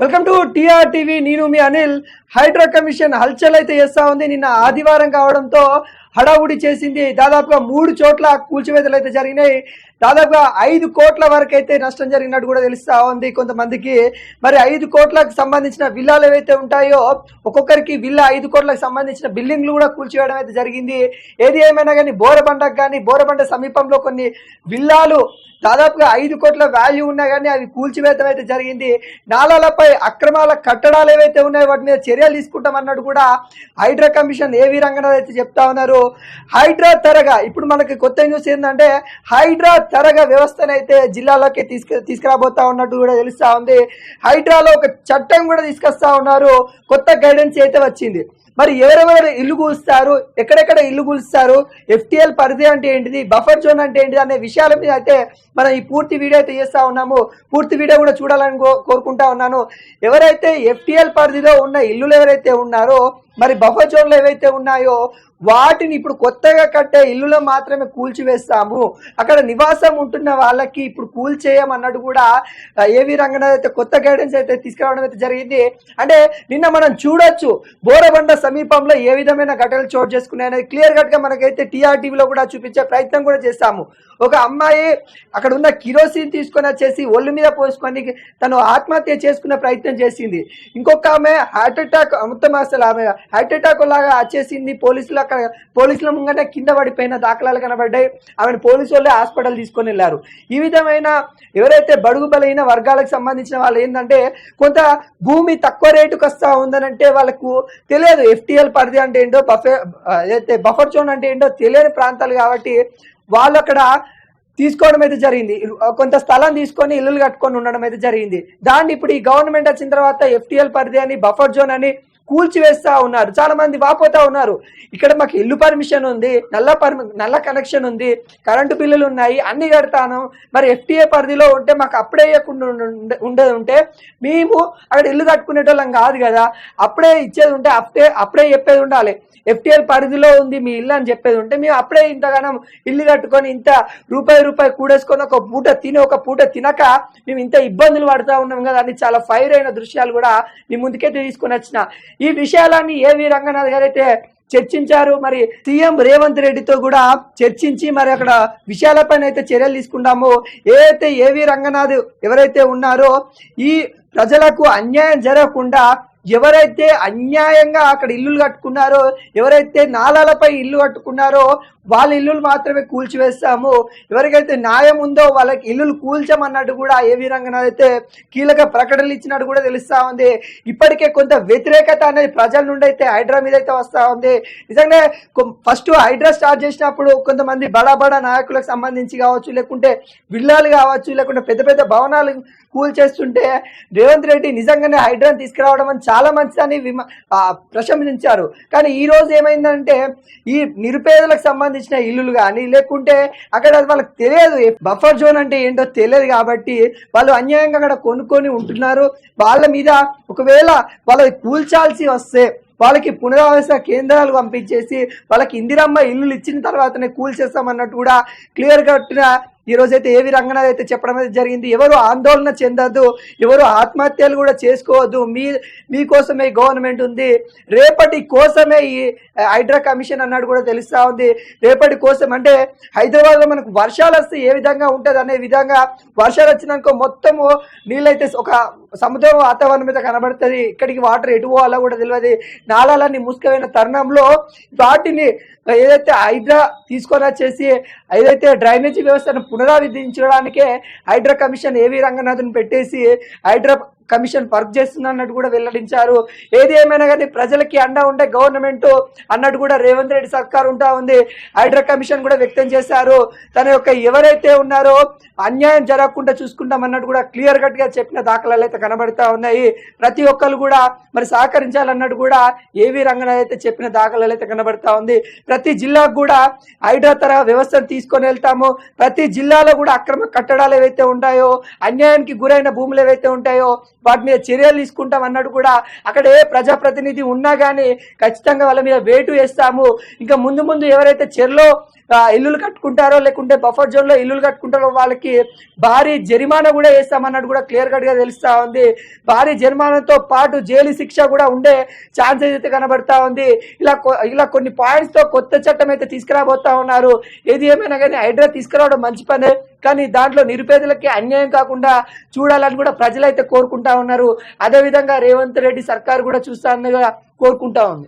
Welcome to TR TV నేను మీ Anil. Hydraa commission హల్చల్ అయితే చేస్తా ఉంది. నిన్న ఆదివారం కావడంతో హడావుడి చేసింది. దాదాపుగా మూడు చోట్ల కూల్చివేతలు అయితే జరిగినాయి. దాదాపుగా ఐదు కోట్ల వరకు అయితే నష్టం జరిగినట్టు కూడా తెలుస్తా ఉంది కొంతమందికి. మరి ఐదు కోట్లకు సంబంధించిన విల్లాలు ఏవైతే ఉంటాయో ఒక్కొక్కరికి విల్లా ఐదు కోట్లకు సంబంధించిన బిల్డింగ్లు కూడా కూల్చివేయడం అయితే జరిగింది. ఏది ఏమైనా కానీ బోరబండకు కానీ బోరబండ సమీపంలో కొన్ని విల్లాలు దాదాపుగా ఐదు కోట్ల వాల్యూ ఉన్నా కానీ అవి కూల్చివేతం అయితే జరిగింది. నాలాలపై అక్రమాల కట్టడాలు ఏవైతే ఉన్నాయో వాటి మీద చర్యలు తీసుకుంటామన్నట్టు కూడా హైడ్రా కమిషన్ ఏవి రంగనాథ్ అయితే చెప్తా ఉన్నారు. హైడ్రా తరగా ఇప్పుడు మనకి కొత్త న్యూస్ ఏంటంటే హైడ్రా తరగా వ్యవస్థను అయితే జిల్లాలోకి తీసుకు తీసుకురాబోతా ఉన్నట్టు కూడా తెలుస్తా ఉంది. హైడ్రాలో ఒక చట్టం కూడా తీసుకొస్తా ఉన్నారు. కొత్త గైడెన్స్ అయితే వచ్చింది. మరి ఎవరెవరు ఇల్లు కూలుస్తారు? ఎక్కడెక్కడ ఇల్లు కూలుస్తారు? ఎఫ్టిఎల్ పరిధి అంటే ఏంటిది? బఫర్ జోన్ అంటే ఏంటిది? అనే విషయాల మీద అయితే మనం ఈ పూర్తి వీడియో అయితే చేస్తా ఉన్నాము. పూర్తి వీడియో కూడా చూడాలని కోరుకుంటా ఉన్నాను. ఎవరైతే ఎఫ్టిఎల్ పరిధిలో ఉన్న ఇల్లులు ఎవరైతే ఉన్నారో మరి బఫర్ జోన్లు ఏవైతే ఉన్నాయో వాటిని ఇప్పుడు కొత్తగా కట్టే ఇల్లులో మాత్రమే కూల్చివేస్తాము. అక్కడ నివాసం ఉంటున్న వాళ్ళకి ఇప్పుడు కూల్చేయమన్నట్టు కూడా ఏ ఏవి అయితే కొత్త గైడెన్స్ అయితే తీసుకురావడం అయితే జరిగింది. అంటే నిన్న మనం చూడొచ్చు బోరబండ సమీపంలో ఏ విధమైన ఘటనలు చోటు చేసుకున్నాయి అనేది క్లియర్ కట్గా మనకైతే టీఆర్టీవీలో కూడా చూపించే ప్రయత్నం కూడా చేస్తాము. ఒక అమ్మాయి అక్కడ ఉన్న కిరోసిన్ తీసుకొని వచ్చేసి ఒళ్ళు మీద పోసుకొని తను ఆత్మహత్య చేసుకునే ప్రయత్నం చేసింది. ఇంకొక ఆమె హార్ట్ అటాక్ మొత్తం అసలు ఆమె హార్ట్ అటాక్ లాగా వచ్చేసింది పోలీసులు అక్కడ పోలీసుల ముంగట కింద పడిపోయిన దాఖలాలు కనబడ్డాయి. ఆమెను పోలీసు వాళ్ళే హాస్పిటల్ తీసుకొని వెళ్ళారు. ఈ విధమైన ఎవరైతే బడుగు బలైన వర్గాలకు సంబంధించిన వాళ్ళు ఏంటంటే కొంత భూమి తక్కువ రేటుకు వస్తా ఉందనంటే వాళ్ళకు తెలియదు. ఎఫ్టీఎల్ పరిధి అంటే ఏంటో బఫే ఏదైతే బఫర్ జోన్ అంటే ఏంటో తెలియని ప్రాంతాలు కాబట్టి వాళ్ళు అక్కడ తీసుకోవడం అయితే జరిగింది. కొంత స్థలం తీసుకొని ఇల్లులు కట్టుకొని ఉండడం అయితే జరిగింది. దాన్ని ఇప్పుడు ఈ గవర్నమెంట్ వచ్చిన తర్వాత ఎఫ్టీఎల్ పరిధి అని బఫర్ జోన్ అని కూల్చివేస్తా ఉన్నారు. చాలా మంది వాపోతా ఉన్నారు. ఇక్కడ మాకు ఇల్లు పర్మిషన్ ఉంది నల్ల పర్మి నల్ల కనెక్షన్ ఉంది కరెంటు బిల్లులు ఉన్నాయి అన్ని కడతాను. మరి ఎఫ్టీఏ పరిధిలో ఉంటే మాకు అప్పుడే ఇవ్వకుండా ఉండ- ఉంటే మేము అక్కడ ఇల్లు కట్టుకునేటోళ్ళం కాదు కదా. అప్పుడే ఇచ్చేది ఉంటే అప్పుడే అప్పుడే చెప్పేది ఉండాలి. ఎఫ్టీఎల్ పరిధిలో ఉంది మీ ఇల్లు అని చెప్పేది ఉంటే మేము అప్పుడే ఇంతగానం ఇల్లు కట్టుకొని ఇంత రూపాయి రూపాయి కూడేసుకొని ఒక పూట తిని ఒక పూట తినక మేము ఇంత ఇబ్బందులు పడుతూ ఉన్నాం కదా అని చాలా ఫైర్ అయిన దృశ్యాలు కూడా మీ ముందుకే తీసుకొని వచ్చిన. ఈ విషయాలన్నీ ఏవి రంగనాథ్ గారు అయితే చర్చించారు? మరి సీఎం రేవంత్ రెడ్డితో కూడా చర్చించి మరి అక్కడ విషయాలపైన అయితే చర్యలు తీసుకుంటాము ఏదైతే ఏవి రంగనాథ్ ఎవరైతే ఉన్నారో ఈ ప్రజలకు అన్యాయం జరగకుండా ఎవరైతే అన్యాయంగా అక్కడ ఇల్లులు కట్టుకున్నారో ఎవరైతే నాలాలపై ఇల్లు కట్టుకున్నారో వాళ్ళ ఇల్లులు మాత్రమే కూల్చివేస్తాము. ఎవరికైతే న్యాయం ఉందో వాళ్ళకి ఇల్లులు కూల్చమన్నట్టు కూడా ఏ విధంగా అయితే కీలక ప్రకటనలు ఇచ్చినట్టు కూడా తెలుస్తా ఉంది. ఇప్పటికే కొంత వ్యతిరేకత అనేది ప్రజల నుండి అయితే హైడ్రా మీద అయితే వస్తా ఉంది. నిజంగా ఫస్ట్ హైడ్రా స్టార్ట్ చేసినప్పుడు కొంతమంది బడా బడా నాయకులకు సంబంధించి కావచ్చు లేకుంటే విల్లాలు కావచ్చు లేకుంటే పెద్ద పెద్ద భవనాలు కూల్ చేస్తుంటే రేవంత్ రెడ్డి నిజంగానే హైడ్రాన్ తీసుకురావడం అని చాలా మంచిదని విమ ప్రశంసించారు. కానీ ఈ రోజు ఏమైందంటే ఈ నిరుపేదలకు సంబంధించిన ఇల్లులు కానీ లేకుంటే అక్కడ వాళ్ళకి తెలియదు బఫర్ జోన్ అంటే ఏంటో తెలియదు కాబట్టి వాళ్ళు అన్యాయంగా అక్కడ కొనుక్కొని ఉంటున్నారు. వాళ్ళ మీద ఒకవేళ వాళ్ళకి కూల్చాల్సి వస్తే వాళ్ళకి పునరావాస కేంద్రాలు పంపించేసి వాళ్ళకి ఇందిరమ్మ ఇల్లులు ఇచ్చిన తర్వాతనే కూల్చేస్తామన్నట్టు కూడా క్లియర్ కట్టిన ఈరోజైతే అయితే ఏవి రంగనాథ్ అయితే చెప్పడం అనేది జరిగింది ఎవరు ఆందోళన చెందద్దు ఎవరు ఆత్మహత్యలు కూడా చేసుకోవద్దు మీ మీకోసమే గవర్నమెంట్ ఉంది రేపటి కోసమే ఈ హైడ్రా కమిషన్ అన్నాడు కూడా తెలుస్తూ ఉంది రేపటి కోసం అంటే హైదరాబాద్లో మనకు వర్షాలు వస్తే ఏ విధంగా ఉంటుంది అనే విధంగా వర్షాలు వచ్చినాక మొత్తము నీళ్ళైతే ఒక సముద్రం వాతావరణం మీద కనబడుతుంది ఇక్కడికి వాటర్ ఎటు పోవాలో కూడా తెలియదు నాళాలన్నీ ముసుకమైన తరుణంలో వాటిని ఏదైతే హైడ్రా తీసుకొని వచ్చేసి ఏదైతే డ్రైనేజీ వ్యవస్థను పునరావిధించడానికే హైడ్రా కమిషన్ ఏవి రంగనాథన్ పెట్టేసి హైడ్రా కమిషన్ వర్క్ చేస్తుందన్నట్టు కూడా వెల్లడించారు. ఏది ఏమైనా కానీ ప్రజలకి అండా ఉండే గవర్నమెంట్ అన్నట్టు కూడా రేవంత్ రెడ్డి సర్కార్ ఉంటా ఉంది. హైడ్రా కమిషన్ కూడా వ్యక్తం చేశారు. తన యొక్క ఎవరైతే ఉన్నారో అన్యాయం జరగకుండా చూసుకుంటాం అన్నట్టు కూడా క్లియర్ కట్గా చెప్పిన దాఖలాలు అయితే కనబడతా ఉన్నాయి. ప్రతి ఒక్కరు కూడా మరి సహకరించాలన్నట్టు కూడా ఏవి రంగన అయితే చెప్పిన దాఖలాలు అయితే కనబడతా ఉంది. ప్రతి జిల్లాకు కూడా హైడ్రా తరహా వ్యవస్థను తీసుకొని వెళ్తాము. ప్రతి జిల్లాలో కూడా అక్రమ కట్టడాలు ఏవైతే ఉంటాయో అన్యాయానికి గురైన భూములు ఏవైతే ఉంటాయో వాటి మీద చర్యలు తీసుకుంటాం అన్నట్టు కూడా. అక్కడ ఏ ప్రజాప్రతినిధి ఉన్నా కానీ ఖచ్చితంగా వాళ్ళ మీద వేటు వేస్తాము. ఇంకా ముందు ముందు ఎవరైతే చెర్లో ఇల్లులు కట్టుకుంటారో లేకుంటే బఫర్ జోన్లో ఇల్లులు కట్టుకుంటారో వాళ్ళకి భారీ జరిమానా కూడా వేస్తామన్నట్టు కూడా క్లియర్ కట్గా తెలుస్తూ ఉంది. భారీ జరిమానాతో పాటు జైలు శిక్ష కూడా ఉండే ఛాన్సెస్ అయితే కనబడతా ఉంది. ఇలా ఇలా కొన్ని పాయింట్స్తో కొత్త చట్టం అయితే తీసుకురాబోతా ఉన్నారు. ఏది ఏమైనా కానీ హైడ్రా తీసుకురావడం మంచి పనే. కానీ దాంట్లో నిరుపేదలకి అన్యాయం కాకుండా చూడాలని కూడా ప్రజలైతే కోరుకుంటా ఉన్నారు. అదే విధంగా రేవంత్ రెడ్డి సర్కార్ కూడా చూస్తా కోరుకుంటా ఉంది.